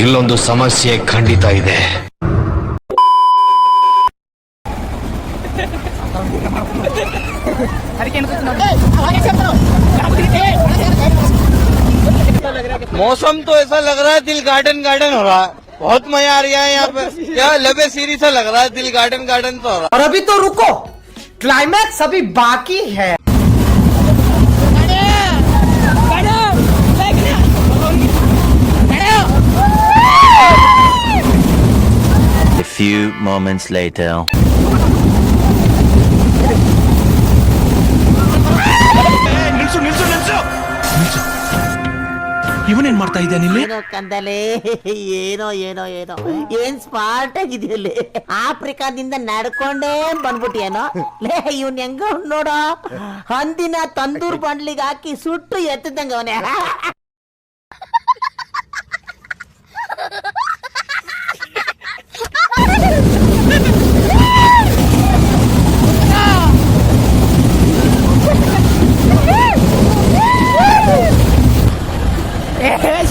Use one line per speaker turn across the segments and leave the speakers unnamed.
ಇಲ್ಲೊಂದು ಸಮಸ್ಯೆ ಖಂಡಿತ ಇದೆ
मौसम तो ऐसा लग रहा है दिल गार्डन गार्डन हो रहा है बहुत मजा आ रहा है यहाँ पे क्या लबे सीरी सा लग रहा है दिल गार्डन गार्डन तो हो रहा
और अभी तो रुको क्लाइमैक्स अभी बाकी है
Few moments later.
ನಿಲ್ಸು ನಿಲ್ಸು ನಿಲ್ಸು! ನಿಲ್ಸು. ಇವನೇನ್ ಮಾಡ್ತಾ ಇದ್ದಾನೆ ಇಲ್ಲಿ
ಏನೋ ಕಂದಲೆ ಏನೋ ಏನೋ ಏನೋ. ಏನ್ ಸ್ಮಾರ್ಟ್ ಆಗಿದೆಯಲ್ಲಿ ಆಫ್ರಿಕಾದಿಂದ ನಡ್ಕೊಂಡೇ ಬಂದ್ಬಿಟ್ಟಿಯೇನೋ? ಲೇ ಇವನ್ ಹೆಂಗ ನೋಡೋ. ಹಂದಿನ ತಂದೂರ್ ಬಂಡ್ಲಿಗೆ ಹಾಕಿ ಸುಟ್ಟು ಎತ್ತದಂಗ ಅವನೇ.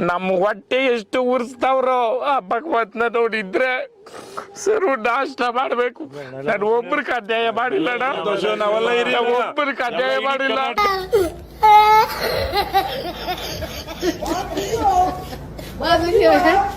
ನಮ್ಮ ಹೊಟ್ಟೆ ಎಷ್ಟು ಉರ್ಸ್ತಾವ್ರೋ ಆ ಭಗವತ್ನ ನೋಡಿದ್ರೆ ಸರು ನಾಷ್ಟ ಮಾಡ್ಬೇಕು. ನಾನು ಒಬ್ರಿಗೆ ಅನ್ಯಾಯ ಮಾಡಿಲ್ಲ ಒಬ್ರಿಗೆ ಅನ್ಯಾಯ ಮಾಡಿಲ್ಲ.
Que